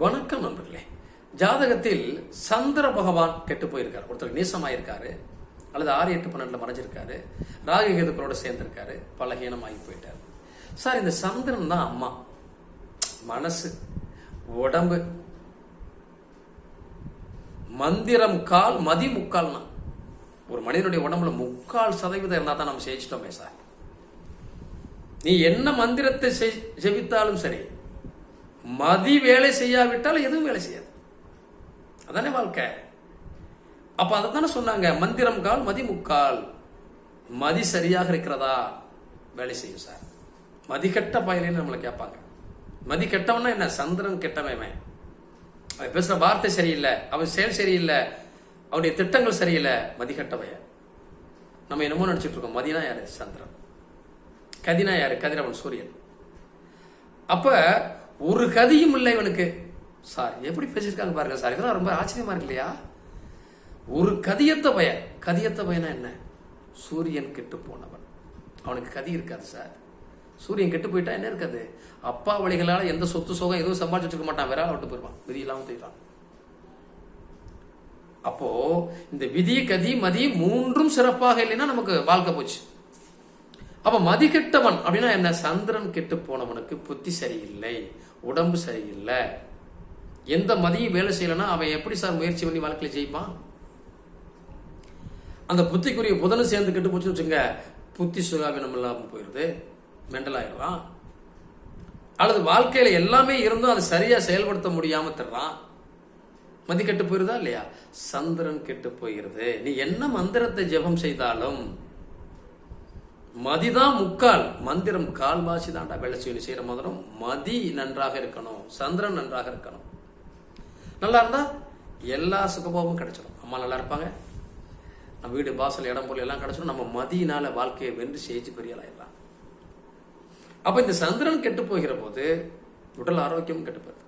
வணக்கம் நண்பர்களே. ஜாதகத்தில் சந்திர பகவான் கெட்டு போயிருக்கார். ஒருத்தர் நீசமாயிருக்காரு. அல்லது ஆறு எட்டு பன்னெண்டுல மறைஞ்சிருக்காரு. ராககேதுக்களோட சேர்ந்திருக்காரு. பலகீனமாகி போயிட்டாரு. சார் இந்த சந்திரன் தான் அம்மா. மனசு உடம்பு மந்திரம் கால் மதி முக்கால்னா ஒரு மனிதனுடைய உடம்புல முக்கால் சதவீதம் இருந்தால் தான் நம்ம ஜெயிச்சிட்டோமே சார் நீ என்ன மந்திரத்தை செவித்தாலும் சரி மதி வேலை செய்யாவிட்டால் எதுவும் வேலை செய்யாது. அதானே வாழ்க்கை. அப்ப அதை தானே சொன்னாங்க மந்திரம் கால் மதி முக்கால். மதி சரியாக இருக்கிறதா? வேலை செய்யும் சார். மதி கெட்ட பயலேன்னு நம்மளை கேட்பாங்க. மதி கெட்டவனா என்ன? சந்திரன் கெட்டவன் அவன் பேசுற வார்த்தை சரியில்லை அவன் செயல் சரியில்லை அவனுடைய திட்டங்கள் சரியில்லை. மதி கெட்டவைய நம்ம என்னமோ நினைச்சிட்டு இருக்கோம் மதினா யாரு? சந்திரன். கதினா யாரு? கதிரவன் சூரியன். அப்போ ஒரு கதியும் இல்லை இவனுக்கு. சார் எப்படி பேசியிருக்காங்க பாருங்க சார். இதெல்லாம் ரொம்ப ஆச்சரியமா இருக்கு இல்லையா? ஒரு கதியத்த பையன் கதியத்த பையனா என்ன? சூரியன் கெட்டு போனவன். அவனுக்கு கதி இருக்காது சார். சூரியன் கெட்டு போயிட்டா என்ன இருக்காது? அப்பா வழிகளால் எந்த சொத்து சோகம் எதுவும் சம்பாதிச்சு வச்சுக்க மாட்டான். வேற விட்டு போயிருவான் விதி இல்லாமல் போயிட்டான் அப்போ இந்த விதி கதி மதி மூன்றும் சிறப்பாக இல்லைன்னா நமக்கு வாழ்க்கை போச்சு. அப்ப மதி கெட்டவன் அப்படின்னா என்ன? சந்திரன் கெட்டு போனவனுக்கு புத்தி சரியில்லை. உடம்பு சரியில்லை. எந்த மதியும் வேலை செய்யலைன்னா அவன் எப்படி சார் முயற்சி பண்ணி வாழ்க்கையில் ஜெயிப்பான்? அந்த புத்திக்குரிய புதனும் சேர்ந்து கெட்டு போச்சுன்னு வச்சுங்க புத்தி சுகாவினம் இல்லாமல் போயிடுது மெண்டல் ஆயிடுறான். அல்லது வாழ்க்கையில் எல்லாமே இருந்தும் அதை சரியாக செயல்படுத்த முடியாமல் தர்றான் மதி கெட்டு போயிருதா இல்லையா? சந்திரன் கெட்டு போயிருது. நீ என்ன மந்திரத்தை ஜெபம் செய்தாலும் மதிதான் முக்கால் மந்திரம் கால்வாசி தாண்டா வெள்ளை செய்யணும் செய்யற மந்திரம். மதி நன்றாக இருக்கணும் சந்திரன் நன்றாக இருக்கணும். நல்லா இருந்தா எல்லா சுகபோகமும் கிடைச்சிடும். அம்மா நல்லா இருப்பாங்க. நம்ம வீடு வாசல் இடம் போல எல்லாம் கிடைச்சிடும். நம்ம மதியினால வாழ்க்கையை வென்று செய்து பெரியலாயிடலாம் அப்ப இந்த சந்திரன் கெட்டு போகிற போது உடல் ஆரோக்கியம் கெட்டு போகுது.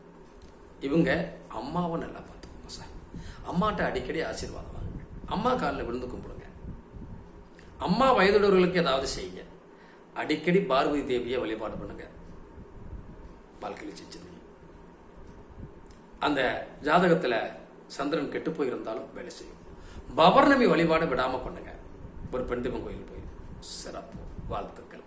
இவங்க அம்மாவை நல்லா பார்த்துக்கோங்க சார். அம்மாட்ட அடிக்கடி ஆசீர்வாதம் வாங்க அம்மா காலில் விழுந்து கும்பிடுங்க. அம்மா வயதுடையவர்களுக்கு ஏதாவது செய்யுங்க. அடிக்கடி பார்வதி தேவியை வழிபாடு பண்ணுங்க. வாழ்க்கையில் செஞ்சது அந்த ஜாதகத்தில் சந்திரன் கெட்டு போயிருந்தாலும் வேலை செய்யும். பௌர்ணமி வழிபாடு விடாமல் பண்ணுங்க. ஒரு பெண் தெய்வம் கோயில் போய் சிறப்பு வாழ்த்துக்கள்.